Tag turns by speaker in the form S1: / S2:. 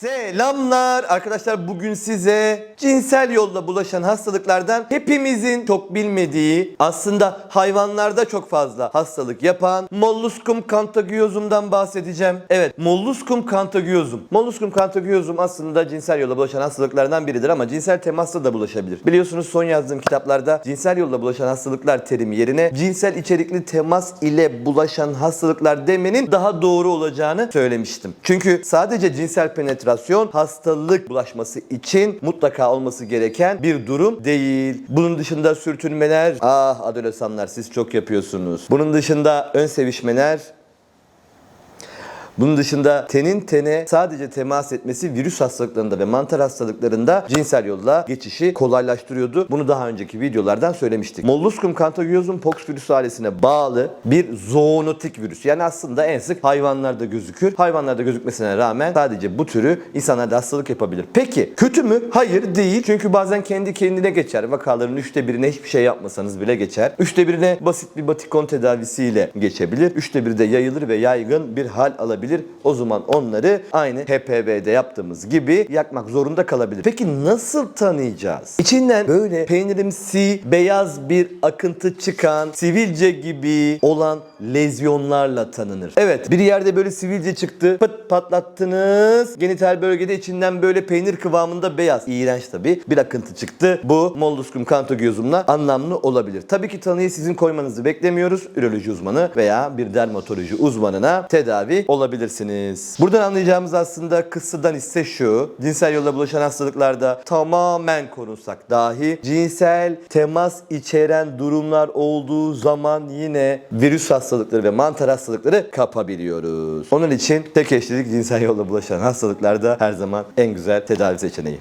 S1: Selamlar arkadaşlar bugün size cinsel yolla bulaşan hastalıklardan hepimizin çok bilmediği aslında hayvanlarda çok fazla hastalık yapan Molluscum contagiosum'dan bahsedeceğim. Evet Molluscum contagiosum. Molluscum contagiosum aslında cinsel yolla bulaşan hastalıklardan biridir ama cinsel temasla da bulaşabilir. Biliyorsunuz son yazdığım kitaplarda cinsel yolla bulaşan hastalıklar terimi yerine cinsel içerikli temas ile bulaşan hastalıklar demenin daha doğru olacağını söylemiştim. Çünkü sadece cinsel penetrasyon hastalık bulaşması için mutlaka olması gereken bir durum değil. Bunun dışında sürtünmeler, ah adolesanlar siz çok yapıyorsunuz. Bunun dışında ön sevişmeler, bunun dışında tenin tene sadece temas etmesi virüs hastalıklarında ve mantar hastalıklarında cinsel yolla geçişi kolaylaştırıyordu. Bunu daha önceki videolardan söylemiştik. Molluscum contagiosum pox virüsü ailesine bağlı bir zoonotik virüs. Yani aslında en sık hayvanlarda gözükür. Hayvanlarda gözükmesine rağmen sadece bu türü insanlarda hastalık yapabilir. Peki kötü mü? Hayır değil. Çünkü bazen kendi kendine geçer. Vakaların üçte birine hiçbir şey yapmasanız bile geçer. Üçte birine basit bir batikon tedavisiyle geçebilir. Üçte biri de yayılır ve yaygın bir hal alabilir. O zaman onları aynı HPV'de yaptığımız gibi yakmak zorunda kalabilir. Peki nasıl tanıyacağız? İçinden böyle peynirimsi, beyaz bir akıntı çıkan, sivilce gibi olan lezyonlarla tanınır. Evet bir yerde böyle sivilce çıktı, pıt patlattınız. Genital bölgede içinden böyle peynir kıvamında beyaz. İğrenç tabii. Bir akıntı çıktı. Bu molluscum contagiosum'la anlamlı olabilir. Tabii ki tanıyı sizin koymanızı beklemiyoruz. Üroloji uzmanı veya bir dermatoloji uzmanına tedavi olabilirsiniz. Buradan anlayacağımız aslında kıssadan ise şu. Cinsel yolla bulaşan hastalıklarda tamamen korunsak dahi cinsel temas içeren durumlar olduğu zaman yine virüs hastalıkları ve mantar hastalıkları kapabiliyoruz. Onun için tek eşlilik cinsel yolla bulaşan hastalıklarda her zaman en güzel tedavi seçeneği.